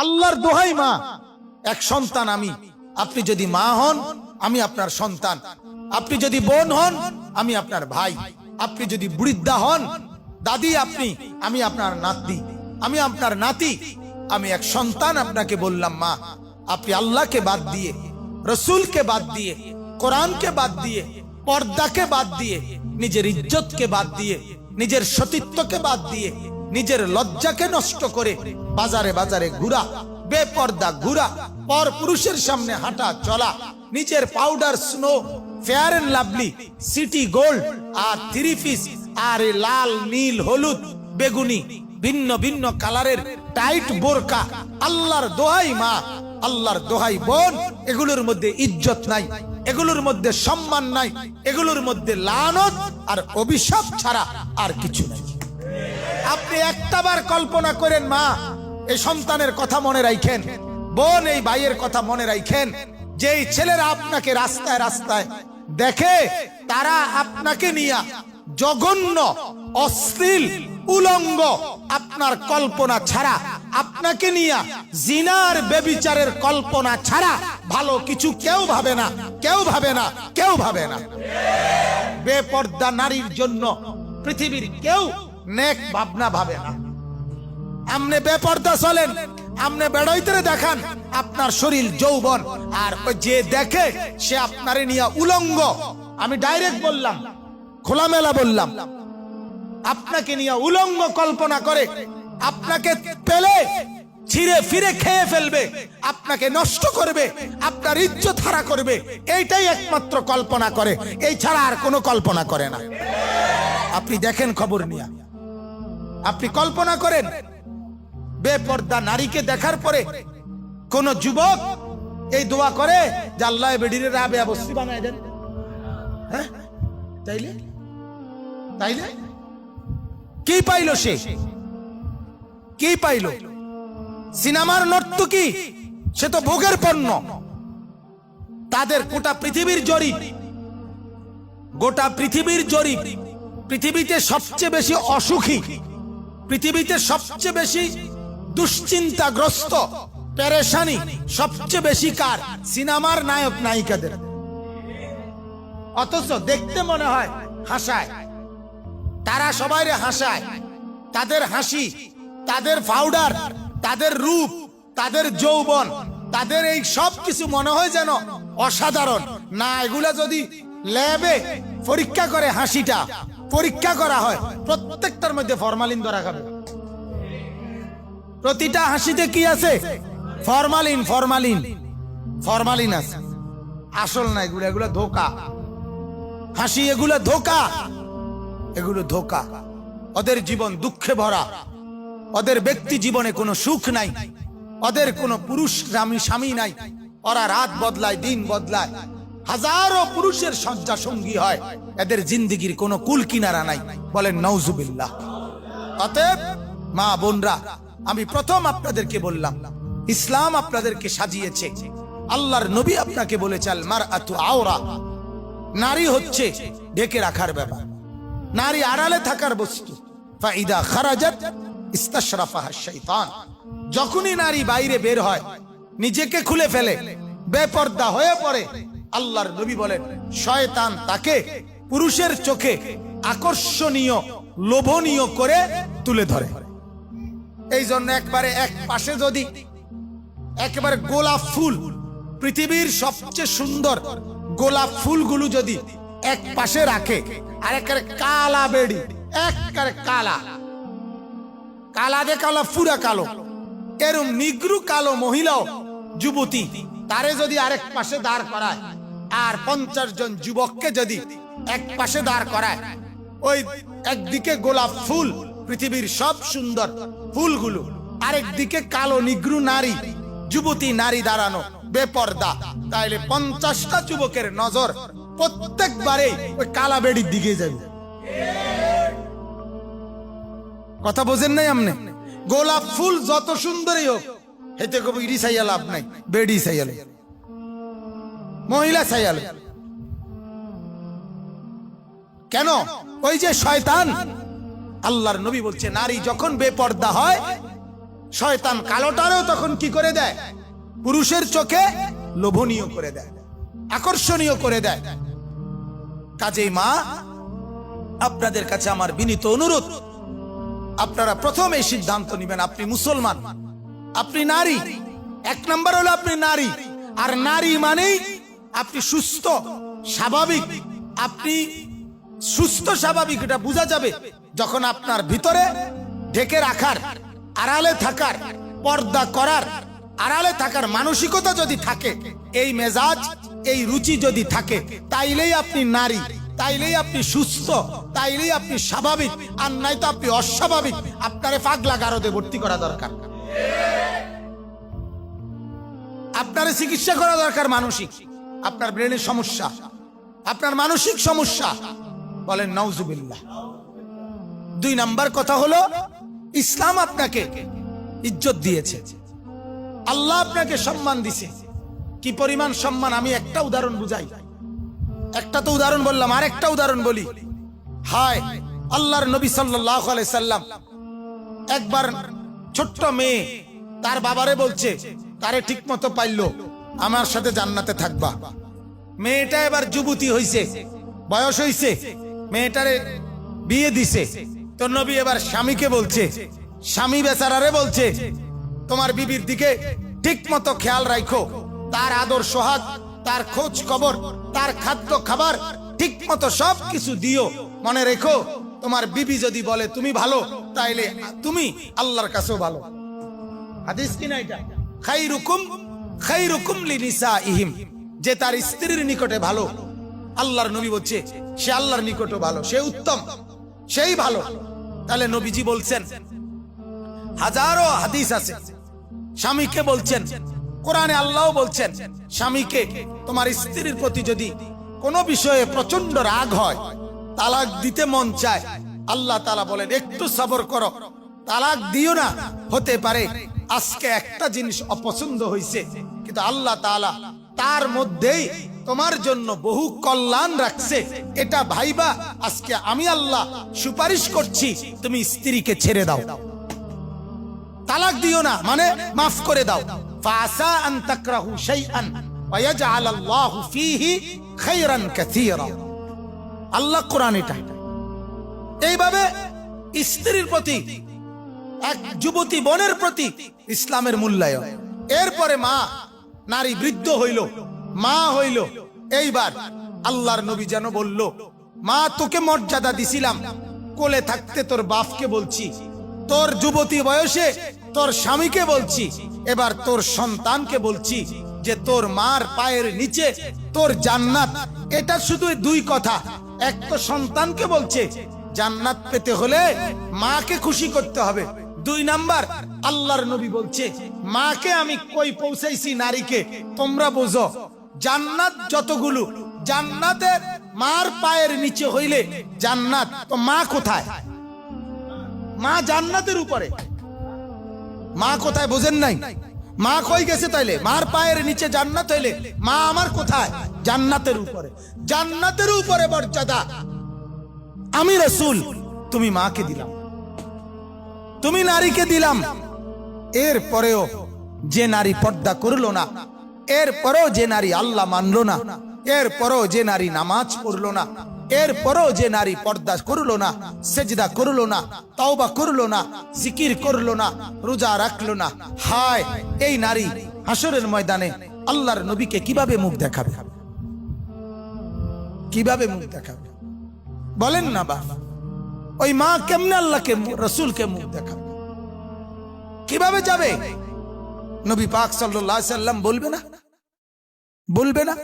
আল্লাহর দোহাই মা। এক সন্তান আমি। আপনি যদি মা হন, আমি আপনার সন্তান। আপনি যদি বোন হন, আমি আপনার ভাই। আপনি যদি বৃদ্ধা হন, দাদি আপনি, আমি আপনার নাতি আমি আপনার নাতি। আমি এক সন্তান আপনাকে বললাম, মা। আপনি আল্লাহকে বাদ দিয়ে, রসুলকে বাদ দিয়ে, কোরআনকে বাদ দিয়ে, পর্দাকে বাদ দিয়ে, নিজের ইজ্জতকে বাদ দিয়ে, নিজের সতীত্বকে বাদ দিয়ে নিজের লজ্জাকে নষ্ট করে বাজারে বাজারে ঘুরা, বেপর্দা ঘুরা, পর পুরুষের সামনে হাঁটা চলা, নিজের powder snow Fair and Lovely city gold R three piece আর লাল, নীল, হলুদ, বেগুনি, ভিন্ন ভিন্ন কালারের টাইট বোরকা, আল্লাহর দোহাই মা, আল্লাহর দোহাই বোন, এগুলোর মধ্যে ইজ্জত নাই, এগুলোর মধ্যে সম্মান নাই, এগুলোর মধ্যে লানত আর অভিশাপ ছাড়া আর কিছু নাই। আপনি একটাবার কল্পনা করেন, মা, এই সন্তানের কথা মনে রাখেন বোন এই ভাইয়ের কথা মনে রাখেন যেই ছেলেরা আপনাকে রাস্তায় রাস্তায় দেখে, তারা আপনাকে নিয়া জঘন্য, অশ্লীল, উলঙ্গ আপনার কল্পনা ছাড়া, আপনাকে নিয়া জিনার বেবিচারের কল্পনা ছাড়া ভালো কিছু কেউ ভাবে না, কেউ ভাবে না, কেউ ভাবে না। বেপর্দা নারীর জন্য পৃথিবীর কেউ নেক ভাবনা ভাবে না। আমনে বেপর্দা চলেন, আমনে বেড়াইতে দেখান আপনার শরীর যৌবন। আর যে দেখে সে আপনারে নিয়ে উলঙ্গ। আমি ডাইরেক্ট বললাম, খোলামেলা বললাম, আপনাকে নিয়ে উলঙ্গ কল্পনা করে, আপনাকে পেলে ছিঁড়ে ফিরে খেয়ে ফেলবে, আপনাকে নষ্ট করবে, আপনার ইজ্জত হারা করবে, এইটাই একমাত্র কল্পনা করে। এই ছাড়া আর কোনো কল্পনা করে না। আপনি দেখেন খবর নিয়ে আপনি কল্পনা করেন, বেপর্দা নারীকে দেখার পরে কোন যুবক এই দোয়া করে যে আল্লাহ বেডিরে রাবে অবশ্যই বানায় দেন। হ্যাঁ? তাইলে? তাইলে? কি পাইলো সে? কি পাইলো? সিনেমার নর্তকী? সে তো ভোগের পণ্য। তাদের গোটা পৃথিবীর জরিপ। গোটা পৃথিবীর জরিপ। পৃথিবীতে সবচেয়ে বেশি অসুখী। পৃথিবীতে সবচেয়ে বেশি দুশ্চিন্তাগ্রস্ত, পেরেশানি সবচেয়ে বেশি কার? সিনেমার নায়ক নায়িকাদের। অথচ দেখতে মনে হয় হাসায়। তারা সবাই হাসায়। তাদের হাসি, তাদের পাউডার, তাদের রূপ, তাদের যৌবন, তাদের এই সব কিছু মনে হয় যেন অসাধারণ। না, এগুলা যদি ল্যাবে পরীক্ষা করে হাসিটা পরীক্ষা করা হয়। প্রত্যেকটার মধ্যে ফরমালিন ধরা খাবে। প্রতিটা হাসিতে কি আছে? ফরমালিন ফরমালিন ফরমালিন আছে। আসল না, এগুলো এগুলো ধোকা। হাসি, এগুলো ধোকা। এগুলো ধোকা। ওদের জীবন দুঃখে ভরা। ওদের ব্যক্তি জীবনে কোনো সুখ নাই। ওদের কোনো পুরুষ, স্বামী স্বামী নাই। ওরা রাত বদলায়, দিন বদলায়। হাজারো পুরুষের সজ্জা সঙ্গী হয়। এদের জিন্দিগির কোনো কুল কিনারা নাই। বলেন নৌজুবিল্লাহ অতএব, মা বোনরা, আমি প্রথম আপনাদেরকে বললাম, ইসলাম আপনাদেরকে সাজিয়েছে। আল্লাহর নবী আপনাকে বলেছে মার আওরা। নারী হচ্ছে ঢেকে রাখার ব্যাপার। নারী আড়ালে থাকার বস্তু। খারাজাত যখনই নারী বাইরে বের হয়, নিজেকে খুলে ফেলে, বেপর্দা হয়ে পড়ে আল্লাহর নবী বলেন, শয়তান তাকে পুরুষের চোখে আকর্ষণীয়, লোভনীয় করে তুলে ধরে। এই জন্য একবারে এক পাশে যদি একেবারে গোলাপ ফুল, পৃথিবীর সবচেয়ে সুন্দর গোলাপ ফুলগুলো যদি এক পাশে রাখে, আর একবারে কালা বেড়ি, একবারে কালা। কালা দে কালা, ফুরা কালো। এরম নিগ্রু কালো মহিলাও, যুবতী, তারে যদি আরেক পাশে দাঁড় করায় আর পঞ্চাশ জন যুবককে যদি এক পাশে দাঁড় করায়, ওই একদিকে গোলাপ ফুল, পৃথিবীর সব সুন্দর ফুলগুলো, আরেক দিকে কালো নিগ্রু নারী, যুবতী নারী দাঁড়ানো বেপর্দা। তাইলে পঞ্চাশটা যুবকের নজর প্রত্যেকবারে ওই কালা বেড়ির দিকে যাবে। কথা বোঝেন নাই আমনে গোলাপ ফুল যত সুন্দরই হোক, হেতে কবি ইরি সাইয়া লাভ নাই বেডি সাইয়ালে মহিলা সাইয়ালে কেন? ওই যে শয়তান। আল্লাহর নবী বলছে, নারী যখন বেপর্দা হয়, শয়তান কালোটারও তখন কি করে দেয়? পুরুষের চোখে লোভনীয় করে দেয়, আকর্ষণীয় করে দেয়। কাজেই মা, আপনাদের কাছে আমার বিনীত অনুরোধ। আপনারা প্রথম এই সিদ্ধান্ত নেবেন, আপনি মুসলমান, আপনি নারী। এক নাম্বার হলো আপনি নারী। আর নারী মানেই আপনি সুস্থ, স্বাভাবিক। আপনি সুস্থ, স্বাভাবিক, এটা বোঝা যাবে। যখন আপনার ভিতরে ঢেকে রাখার, আড়ালে থাকার, পর্দা করার, আড়ালে থাকার মানসিকতা যদি থাকে, এই মেজাজ, এই রুচি যদি থাকে, তাইলেই আপনি নারী, তাইলেই আপনি সুস্থ, তাইলেই আপনি স্বাভাবিক, আর নাই তো আপনি অস্বাভাবিক। আপনারে পাগলা গারদে ভর্তি করা দরকার। আপনারে চিকিৎসা করা দরকার মানসিক। আপনার ব্রেনের সমস্যা, আপনার মানসিক সমস্যা। বলেন নওজুবিল্লাহ দুই নাম্বার কথা হলো, ইসলাম আপনাকে ইজ্জত দিয়েছে। আল্লাহ আপনাকে সম্মান দিছে। কি পরিমাণ সম্মান? আমি একটা উদাহরণ বুঝাই। একটা তো উদাহরণ বললাম আর একটা উদাহরণ বলি। হায়, আল্লাহর নবী সাল্লাহ সাল্লাম। একবার ছোট্ট মেয়ে তার বাবারে বলছে তারে ঠিক মতো পাইলো? আমার সাথে জান্নাতে থাকবা। মেয়েটা এবার যুবতী হইছে। বয়স হইছে। মেয়েটারে বিয়ে দিছে। তো নবী এবার স্বামীকে বলছে, স্বামী বেচারারে বলছে, তোমার বিবির দিকে ঠিক মতো খেয়াল রাখো তার আদর, সোহাগ, তার খোঁজ খবর, তার খাদ্য খাবার ঠিক মতো সব কিছু দিও। মনে রেখো, তোমার বিবি যদি বলে তুমি ভালো, তাইলে তুমি আল্লাহর কাছেও ভালো। হাদিস কি না এটা? খাইরুকুম খাইরুকুম যে তার স্ত্রীর নিকটে ভালো। আল্লাহর নবী বলছে, সে আল্লাহর নিকটে ভালো, সে উত্তম, সেই ভালো। তাহলে নবীজি বলছেন, হাজারো হাদিস আছে। স্বামীকে বলছেন, কোরআনে আল্লাহ বলছেন, স্বামীকে তোমার স্ত্রীর প্রতি যদি কোনো বিষয়ে প্রচণ্ড রাগ হয়, তালাক দিতে মন চায়, আল্লাহ তালা বলেন, একটু সবর করো। তালাক দিও না, হতে পারে আজকে একটা জিনিস অপছন্দ হয়েছে কিন্তু আল্লাহ তালা তার মধ্যেই তোমার জন্য বহু কল্যাণ রাখছে। এটা ভাইবা, আজকে আমি আল্লাহ সুপারিশ করছি, তুমি স্ত্রীকে ছেড়ে দাও। তালাক দিও না মানে মাফ করে দাও। আল্লাহ কোরআন এটা। এইভাবে স্ত্রীর প্রতি, এক যুবতী বনের প্রতি ইসলামের মূল্যায়ন। এরপরে মা নারী বৃদ্ধ হইল, মা হইল। এইবার আল্লাহর নবী যেন বলল, মা, তোকে মর্যাদা দিছিলাম। কোলে থাকতে তোর বাপকে বলছি, তোর যুবতী বয়সে তোর স্বামীকে বলছি, এবার তোর সন্তানকে বলছি যে তোর মার পায়ের নিচে তোর জান্নাত। এটা শুধু দুই কথা। এক তো সন্তানকে বলছে, জান্নাত পেতে হলে মাকে খুশি করতে হবে। দুই নাম্বার, আল্লাহর নবী বলছে, মাকে আমি কই পৌঁছাইছি নারীকে? তোমরা বোঝো, জান্নাত যতগুলো, জান্নাতের মার পায়ের নিচে হইলে জান্নাত, তো মা কোথায়? মা জান্নাতের উপরে। মা কোথায় বোঝেন নাই? মা কই গেছে তাইলে? মার পায়ের নিচে জান্নাত হইলে মা আমার কোথায়? জান্নাতের উপরে। জান্নাতের উপরে মর্যাদা। আমি রসুল, তুমি মাকে দিলাম। তুমি নারীকে দিলাম। এর পরেও যে নারী পর্দা করল না, এর পরেও যে নারী আল্লাহ মানল না, এর পরেও যে নারী নামাজ পড়ল না, এর পরেও যে নারী পর্দা করল না, সেজদা করল না, তাওবা করল না, জিকির করল না, রোজা রাখল না, হায়, এই নারী হাসরের ময়দানে আল্লাহর নবীকে কীভাবে মুখ দেখাবে? কীভাবে মুখ দেখাবে? বলেন না বাপ। ওই মা কেমনে আল্লাহকে রসুলকে মুখ দেখাবে কীভাবে যাবে? নবী পাক সাল্লাম বলবে না? বলবে না?